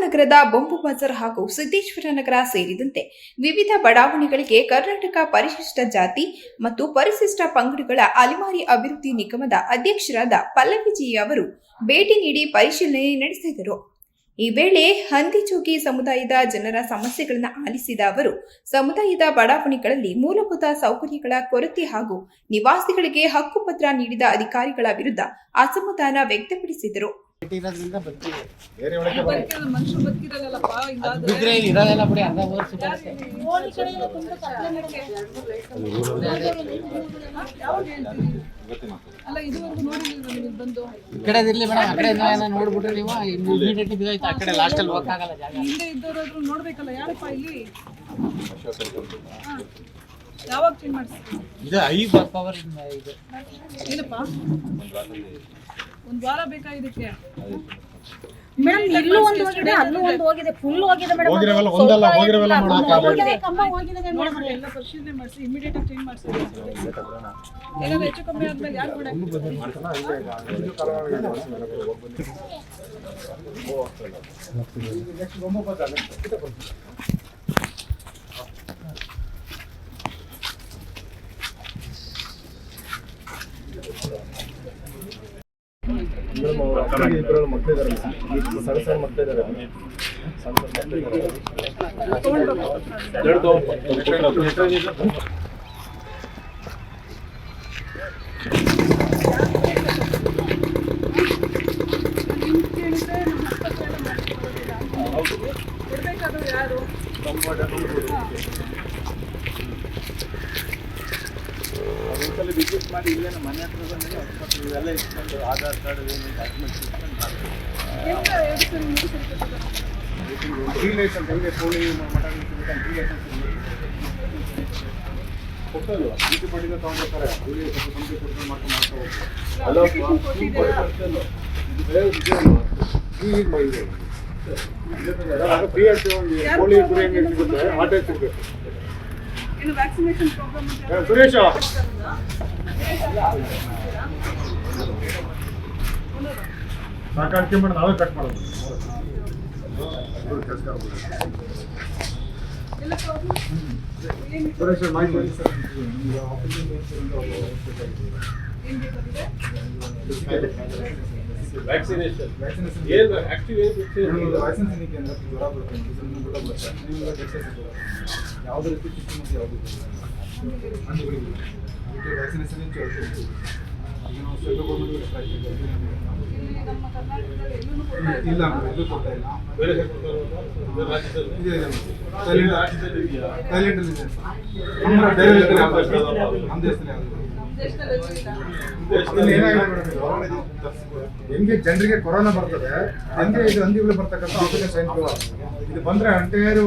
ರಾಧಾನಗರದ ಬೊಂಬು ಬಜಾರ್ ಹಾಗೂ ಸಿದ್ದೇಶ್ವರ ನಗರ ಸೇರಿದಂತೆ ವಿವಿಧ ಬಡಾವಣೆಗಳಿಗೆ ಕರ್ನಾಟಕ ಪರಿಶಿಷ್ಟ ಜಾತಿ ಮತ್ತು ಪರಿಶಿಷ್ಟ ಪಂಗಡಗಳ ಅಲೆಮಾರಿ ಅಭಿವೃದ್ಧಿ ನಿಗಮದ ಅಧ್ಯಕ್ಷರಾದ ಪಲ್ಲವಿಜಿ ಅವರು ಭೇಟಿ ನೀಡಿ ಪರಿಶೀಲನೆ ನಡೆಸಿದರು. ಈ ವೇಳೆ ಹಂದಿಚೋಗಿ ಸಮುದಾಯದ ಜನರ ಸಮಸ್ಯೆಗಳನ್ನು ಆಲಿಸಿದ ಅವರು, ಸಮುದಾಯದ ಬಡಾವಣೆಗಳಲ್ಲಿ ಮೂಲಭೂತ ಸೌಕರ್ಯಗಳ ಕೊರತೆ ಹಾಗೂ ನಿವಾಸಿಗಳಿಗೆ ಹಕ್ಕುಪತ್ರ ನೀಡಿದ ಅಧಿಕಾರಿಗಳ ವಿರುದ್ಧ ಅಸಮಾಧಾನ ವ್ಯಕ್ತಪಡಿಸಿದರು. ಇರೋದ್ರಿಂದ ಬರ್ತೀವಿ. ಬೇರೆ ಒಳಗೆ ಬಿದ್ರೆ ಇಲ್ಲಿ ಇರೋದೆಲ್ಲ ಬಿಡಿ ಅರ್ಧ ವರ್ಷ ಈ ಕಡೆ ಇರ್ಲಿ ಮೇಡಮ್ ಆ ಕಡೆ ಏನೋ ನೋಡ್ಬಿಟ್ರೆ ನೀವು ಇಮಿಡಿಯೇಟ್ಲಿ ಬಿದ್ದೋಯ್ತು ಆ ಕಡೆ ಲಾಸ್ಟ್ ಅಲ್ಲಿ ಹೋಗಕ್ಕಾಗಲ್ಲ ಜಾಗ. ಹಿಂದೆ ಇದ್ದವರಾದ್ರೂ ನೋಡ್ಬೇಕಲ್ಲ ಯಾರಪ್ಪ ಇಲ್ಲಿ? ಯಾವಾಗ ಚೇಂಜ್ ಮಾಡಿಸ್ತೀವಿ ಇದು ಐ ಪವರ್ ಇದು. ಏನಪ್ಪ ಒಂದ್ ವಾರ ಬೇಕಾ ಇದಕ್ಕೆ ಮೇಡಮ್ ಇಲ್ಲೂ ಒಂದು ಹೋಗಿದೆ ಅಲ್ಲೂ ಒಂದು ಹೋಗಿದೆ ಫುಲ್ ಹೋಗಿದೆ ಮೇಡಮ್ ಹೋಗಿರವಲ್ಲ ಒಂದಲ್ಲ ಹೋಗಿರವಲ್ಲ ಮಾಡೋಕ್ಕಾಗಲ್ಲ ಕಂಬ ಹೋಗಿದೆ ಮೇಡಮ್ ಎಲ್ಲ ಪರಿಶೀಲನೆ ಮಾಡಿಸಿ ಇಮಿಡಿಯೇಟ್ ಆಗಿ ಚೇಂಜ್ ಮಾಡಿಸಿ ಏನಾದ್ರು ಹೆಚ್ಚು ಕಮ್ಮಿ ಆದ್ಮೇಲೆ ಯಾರು ಕೂಡ ಇಬ್ಬರು ಮಕ್ಕಳಿದ್ದಾರೆ ಸಣ್ಣ ಸಣ್ಣ ಮಕ್ಕಳಿದ್ದಾರೆ ಸಣ್ಣ ಸಣ್ಣ ಮಕ್ಕಳಿದ್ದಾರೆ ಮಾಡಿ ಇಲ್ಲೇ ನಮ್ಮ ಮನೆ ಹತ್ರ ಬಂದರೆ ಇವೆಲ್ಲ ಇಟ್ಕೊಂಡು ಆಧಾರ್ ಕಾರ್ಡ್ ಏನು ಡಾಕ್ಯುಮೆಂಟ್ಸ್ ಇಟ್ಕೊಂಡು ಲೈಸೆನ್ಸ್ ಹೆಂಗೆ ಕೋಳಿ ಕೊಟ್ಟಲ್ವಾ? ಡ್ಯೂಟಿ ಮಾಡಿದ ತಗೊಂಡ್ಬರ್ತಾರೆ. ಇಲ್ಲಿ ಸ್ವಲ್ಪ ಸಂಖ್ಯೆ ಕೊಟ್ಟು ಮಾಡ್ಕೊಂಡು ಮಾಡ್ತಾ ಹೋಗ್ತಾರೆ. ಅಲ್ಲ ಇದು ಬೇರೆ ಇದೆ ಅಲ್ವಾ? ಫ್ರೀ ಇದು. ಮಾಡಿದೆ ಫ್ರೀ ಅಂತ ಒಂದು ಕೋಳಿ ಗುರಿ ಹೆಂಗೆ ಸಿಗುತ್ತೆ? ಆ ಟೈಪ್ ಸಿಗಬೇಕು ಏನು ವ್ಯಾಕ್ಸಿನೇಷನ್ ಪ್ರೋಗ್ರಾಮ್ ಅಂತ ಸುರೇಶ. ಸಾಕಾಣಿಕೆ ಮಾಡಿ ನಾವೇ ಕಟ್ ಮಾಡೋದು. ಸುರೇಶ್ ಮಾಹಿತಿ ಹೇಳಿ ಏನ್ ವ್ಯಾಕ್ಸಿನೇಷನ್ ಏನು ಆಕ್ಟಿವ್ ಏನು ಲೈಸೆನ್ಸ್ ಏನಕ್ಕೆ ಅಂದ್ರೆ ಜ್ವರ ಬರುತ್ತೆ ಮೆಡಿಸಿನ್ ಕೂಡ ಬರುತ್ತೆ ನೀವು ಎಕ್ಸೈಸ್ ಯಾವುದೇ ರೀತಿ ಚಿಕ್ಕ ಯಾವುದು ಅದಕ್ಕೆ ವ್ಯಾಕ್ಸಿನೇಷನ್ ಚರ್ಚೆ ಈಗ ನಾವು ಸೆಂಟ್ರಲ್ ಗೌರ್ಮೆಂಟ್ ಇಲ್ಲಿ ಎಲ್ಲೂ ಕೊಡ್ತಾ ಇಲ್ಲ. ಬೇರೆ ರಾಜ್ಯದಲ್ಲಿ ಇದೆ ಇದೆಯಾ? ಇದೆ. ನಮ್ಮ ಡೈರೆಕ್ಟ್ ನಮ್ಮ ದೇಶದಲ್ಲಿ ಯಾವುದು ಹೆಂಗೆ ಜನರಿಗೆ ಕೊರೋನಾ ಬರ್ತದೆ ಹಂಗೆ ಇದು ಹಂದಿಗಳು ಬರ್ತಕ್ಕಂಥ ಸೈನ್ ಇದು ಬಂದ್ರೆ ಅಂಟೇರು